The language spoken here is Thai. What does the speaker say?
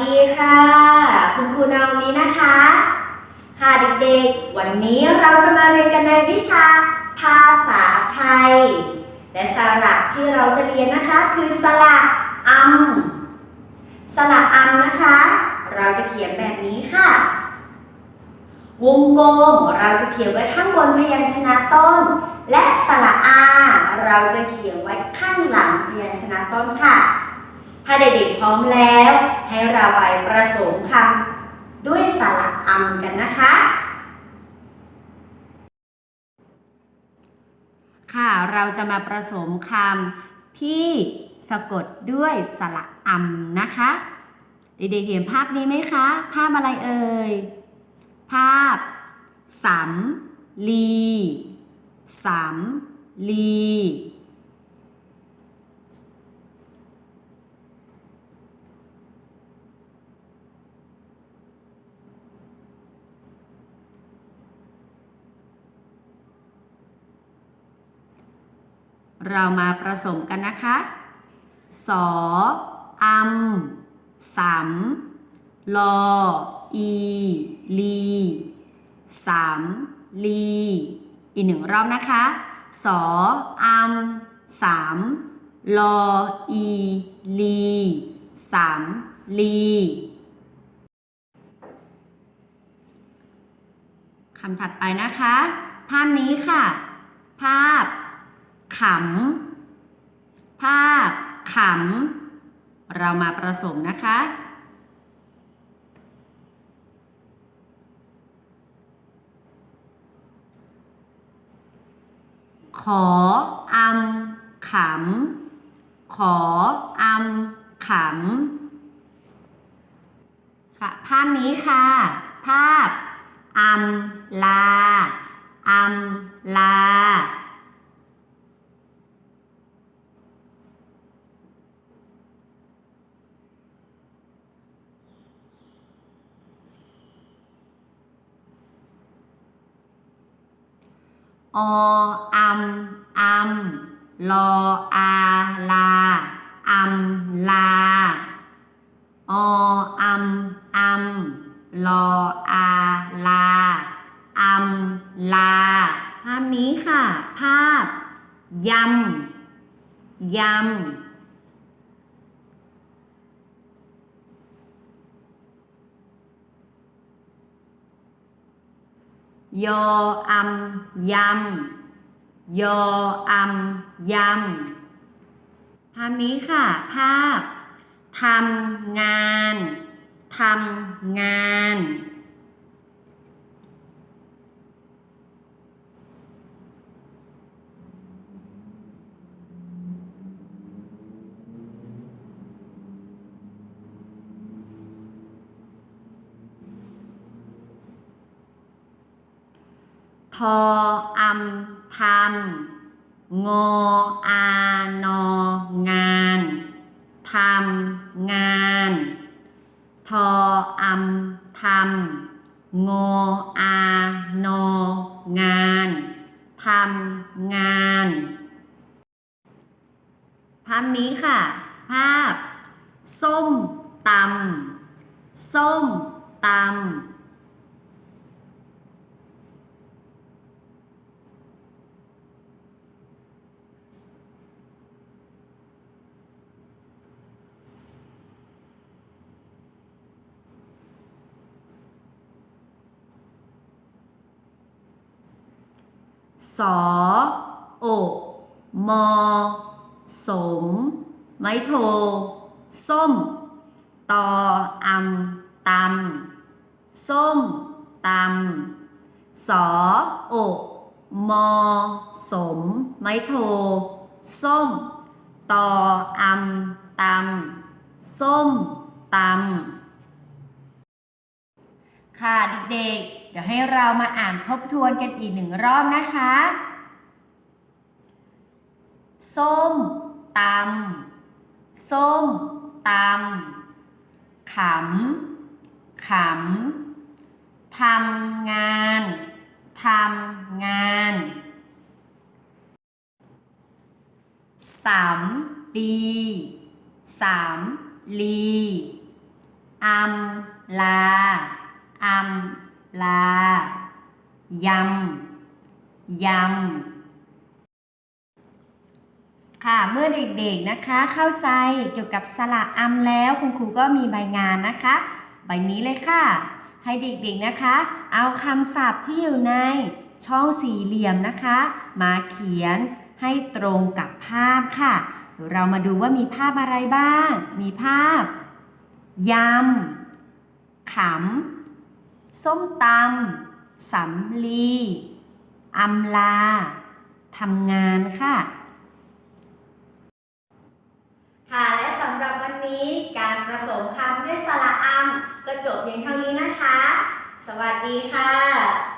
ดีค่ะ คุณครูนาวันนี้นะคะ ค่ะเด็กๆ วันนี้เราจะมาเรียนกันในวิชาภาษาไทย และสระที่เราจะเรียนนะคะคือสระอัมสระอัมนะคะ เราจะเขียนแบบนี้ค่ะ วงกลมเราจะเขียนไว้ข้างบนพยัญชนะต้น และสระอา เราจะเขียนไว้ข้างหลังพยัญชนะต้นค่ะ ถ้าเด็กๆพร้อมแล้ว ให้เราไปประสมคำด้วยสระอัมกันนะคะ ค่ะเราจะมาประสมคำที่สะกดด้วยสระอัมนะคะ เด็กๆเห็นภาพนี้ไหมคะ ภาพอะไรเอ่ย ภาพสำลีสำลี เรามาผสมกันนะคะ สออัมสำลอ อี ลีสามลี อีกหนึ่งรอบนะคะ สออัมสามลอ อี ลีสามลี คำถัดไปนะคะ ภาพนี้ค่ะ ภาพ ขำ ภาพ ขำ เรามาผสมนะคะ ขออำขำ ขออำขำ ค่ะ ภาพนี้ค่ะ ภาพอำลาอำลา ออัมอัมลออาลาอัมลาออัมอัมลออาลาอัมลา ภาพนี้ค่ะ ภาพยำยำ ยออัมยำยออัมยำภาพนี้ค่ะ ภาพทำงานทำงาน ทออัมทำงออานองานทำงาน ทออัมทำงออานองานทำงาน ภาพนี้ค่ะ ภาพ ส้มตำส้มตำ สอโอ มอ สม ไม้โท ส้ม ตออำตำส้มตำสอโอ มอ สม ไม้โท ส้ม ตออำตำส้มตำ ค่ะเด็กๆ เดี๋ยวให้เรามาอ่านทบทวนกันอีกหนึ่งรอบนะคะ ส้มตำส้มตำขำขำทำงานทำงานสามลีสามลีอำลา อำลายำยำค่ะเมื่อเด็กๆนะคะเข้าใจเกี่ยวกับสระอำแล้วคุณครูก็มีใบงานนะคะ ใบนี้เลยค่ะ ให้เด็กๆนะคะ เอาคำศัพท์ที่อยู่ในช่องสี่เหลี่ยมนะคะ มาเขียนให้ตรงกับภาพค่ะเดี๋ยวเรามาดูว่ามีภาพอะไรบ้าง มีภาพยำขำ ส้มตำสำลีอำลาทำงานค่ะ ค่ะและสำหรับวันนี้การผสมคำด้วยสระอำก็จบเพียงเท่านี้นะคะ สวัสดีค่ะ